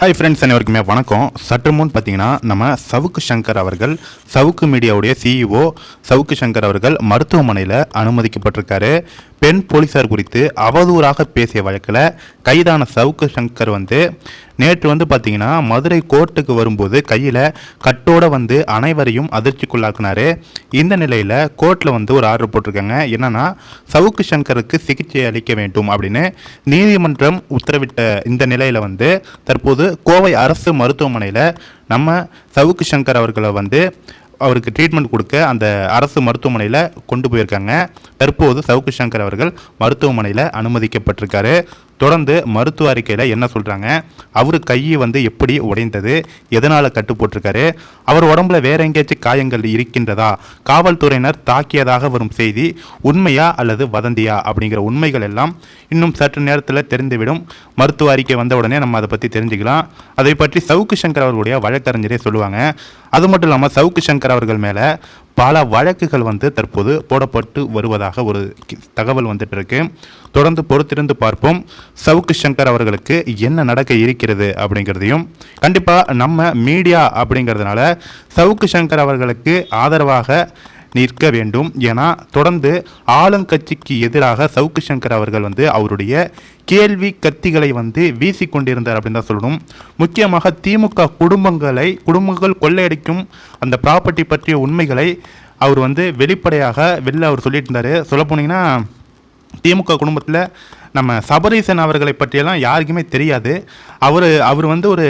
Hi friends அனைவருக்குமே வணக்கம். சற்று முன் பார்த்தீங்கன்னா நம்ம சவுக்கு சங்கர் அவர்கள் சவுக்கு மீடியாவுடைய சிஇஓ சவுக்கு சங்கர் அவர்கள் மருத்துவமனையில் அனுமதிக்கப்பட்டிருக்காரு. பெண் போலீசார் குறித்து அவதூறாக பேசிய வழக்கில் கைதான சவுக்கு சங்கர் வந்து நேற்று வந்து பார்த்தீங்கன்னா மதுரை கோர்ட்டுக்கு வரும்போது கையில் கட்டோட வந்து அனைவரையும் அதிர்ச்சிக்குள்ளாக்குனாரு. இந்த நிலையில் கோர்ட்டில் வந்து ஒரு ஆர்டர் போட்டிருக்காங்க. என்னன்னா சவுக்கு சங்கருக்கு சிகிச்சை அளிக்க வேண்டும் அப்படின்னு நீதிமன்றம் உத்தரவிட்ட இந்த நிலையில் வந்து தற்போது கோவை அரசு மருத்துவமனையில் நம்ம சவுக்கு சங்கர் அவர்களை வந்து அவருக்கு ட்ரீட்மெண்ட் கொடுக்க அந்த அரசு மருத்துவமனையில் கொண்டு போயிருக்காங்க. தற்போது சவுக்கு சங்கர் அவர்கள் மருத்துவமனையில் அனுமதிக்கப்பட்டிருக்காரு. தொடர்ந்து மருத்துவ அறிக்கையில் என்ன சொல்கிறாங்க அவர் கை வந்து எப்படி உடைந்தது? எதனால் கட்டு போட்டிருக்காரு அவர் உடம்புல வேற எங்கேயாச்சும் காயங்கள் இருக்கின்றதா? காவல்துறையினர் தாக்கியதாக வரும் செய்தி உண்மையா அல்லது வதந்தியா? அப்படிங்கிற உண்மைகள் எல்லாம் இன்னும் சற்று நேரத்தில் தெரிந்துவிடும். மருத்துவ அறிக்கை வந்த உடனே நம்ம அதை பற்றி தெரிஞ்சுக்கலாம். அதை பற்றி சவுக்கு சங்கர் அவர்களுடைய வழக்கறிஞரே சொல்லுவாங்க. அது மட்டும் இல்லாமல் சவுக்கு சங்கர் அவர்கள் மேலே பல வழக்குகள் வந்து தற்போது போடப்பட்டு வருவதாக ஒரு கி- தகவல் வந்துட்டு இருக்கு. தொடர்ந்து பொறுத்திருந்து பார்ப்போம். சவுக்கு சங்கர் அவர்களுக்கு என்ன நடக்க இருக்கிறது அப்படிங்கிறதையும் கண்டிப்பாக நம்ம மீடியா அப்படிங்கிறதுனால சவுக்கு சங்கர் அவர்களுக்கு ஆதரவாக நிற்க வேண்டும் ஏன்னா தொடர்ந்து ஆளுங்கட்சிக்கு எதிராக சவுக்கு சங்கர் அவர்கள் வந்து அவருடைய கேள்வி கத்திகளை வந்து வீசி கொண்டிருந்தார் அப்படின்னு தான் சொல்லணும். முக்கியமாக திமுக குடும்பங்களை குடும்பங்கள் கொள்ளையடிக்கும் அந்த ப்ராப்பர்ட்டி பற்றிய உண்மைகளை அவர் வந்து வெளிப்படையாக வெளில அவர் சொல்லிட்டு இருந்தார். சொல்ல போனீங்கன்னா திமுக குடும்பத்தில் நம்ம சபரீசன் அவர்களை பற்றியெல்லாம் யாருக்குமே தெரியாது. அவர் அவர் வந்து ஒரு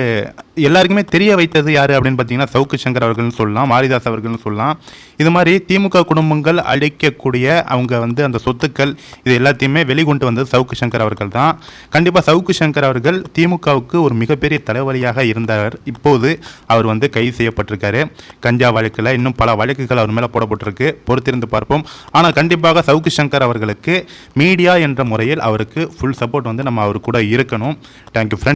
எல்லாருக்குமே தெரிய வைத்தது யார் அப்படின்னு பார்த்தீங்கன்னா சவுக்கு சங்கர் அவர்கள்னு சொல்லலாம் மாரிதாஸ் அவர்கள்னு சொல்லலாம். இது மாதிரி திமுக குடும்பங்கள் அழிக்கக்கூடிய அவங்க வந்து அந்த சொத்துக்கள் இது எல்லாத்தையுமே வெளிக்கொண்டு வந்தது சவுக்கு சங்கர் அவர்கள் தான். கண்டிப்பாக சவுக்கு சங்கர் அவர்கள் திமுகவுக்கு ஒரு மிகப்பெரிய தலைவலியாக இருந்தார். இப்போது அவர் வந்து கைது செய்யப்பட்டிருக்காரு. கஞ்சா வழக்கில் இன்னும் பல வழக்குகள் அவர் மேலே போடப்பட்டிருக்கு. பொறுத்திருந்து பார்ப்போம். ஆனால் கண்டிப்பாக சவுக்கு சங்கர் அவர்களுக்கு மீடியா என்ற முறையில் அவருக்கு ஃபுல் சப்போர்ட் வந்து நம்ம அவர் கூட இருக்கணும். Thank you friend